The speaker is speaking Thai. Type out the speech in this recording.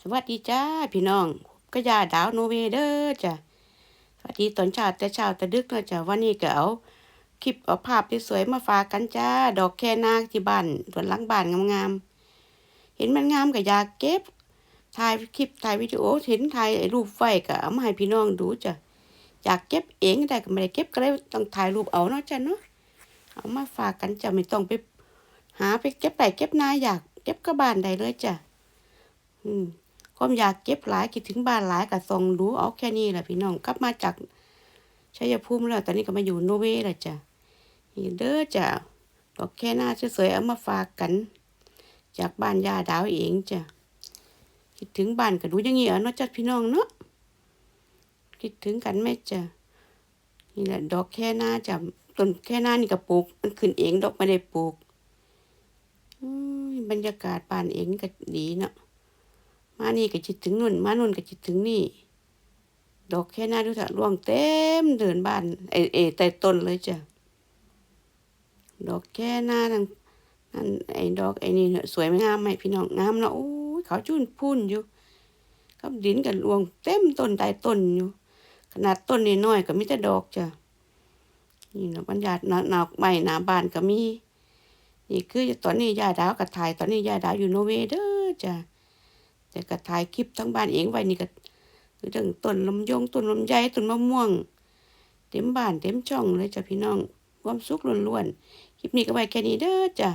สวัสดีจ้าพี่น้องก็ยาดาวโนเวเดอร์จ้ะสวัสดีตอนเช้าแต่เช้าแต่ดึกเนาะจ้ะวันนี้ก็เอาคลิปเอาภาพที่สวยๆมาฝากกันจ้า ดอกแค่นาที่บ้านสวนหลังบ้านงามๆเห็นมันงามก็อยากเก็บถ่ายคลิปถ่ายวิดีโอเห็นถ่ายรูปไว้ก็เอามาให้พี่น้องดูจ้ะอยากเก็บเองแต่ก็ไม่ได้เก็บก็เลยต้องถ่ายรูปเอาเนาะจ้ะเนาะเอามาฝากกันจ้ะไม่ต้องไปหาไปเก็บไปเก็บนาอยาก เก็บก็บ้านได้เลยจ้ะอืม ความอยากเก็บหลายคิดถึงบ้านหลายก็ส่องดูเอาแค่นี้แหละพี่น้องกลับมาจากชัยภูมิแล้วตอนนี้ก็มาอยู่โนเวย์แล้วจ้ะนี่เด้อจ้ะดอกแค่หน้าสวยๆเอามาฝากกัน จากบ้านยาดาวเองจ้ะคิดถึงบ้านก็ดูอย่างงี้เอาเนาะจ้ะพี่น้องเนาะคิดถึงกันไหมจ้ะนี่แหละดอกแค่หน้าจ้ะต้นแค่หน้านี่ก็ปลูก มันขึ้นเองดอกไม่ได้ปลูกอืบรรยากาศบ้านเองก็ดีเนาะ มานี่ก็จิตถึงนุ่น มานุ่นก็จิตถึงนี่ ดอกแค่หน้าดูเถอะร่วงเต็มเดินบ้าน เอเอแต่ต้นเลยจ้ะ ดอกแค่หน้านั่นนั่นไอ้ดอกไอ้นี่สวยไม่งามไหมพี่น้องงามเนาะโอ้ยเขาจุ่นพุ่นอยู่กับดินกันรวงเต็มต้นใต้ต้นอยู่ ขนาดต้นนี่น้อยก็มีแต่ดอกจ้ะนี่นะบรรยากาศหนาวใหม่หนาบานก็มี นี่คือตอนนี้ยาดาวกับถ่ายตอนนี้ยาดาวอยู่โนเวเด้อจ้ะ แต่ก็ถ่ายคลิปทั้งบ้านเองไว้นี่ก็เรื่องต้นลำยงต้นลำไยต้นมะม่วง เต็มบ้านเต็มช่องเลยจ้ะพี่น้องความสุขล้วนๆคลิปนี้ก็ไว้แค่นี้เด้อจ้ะ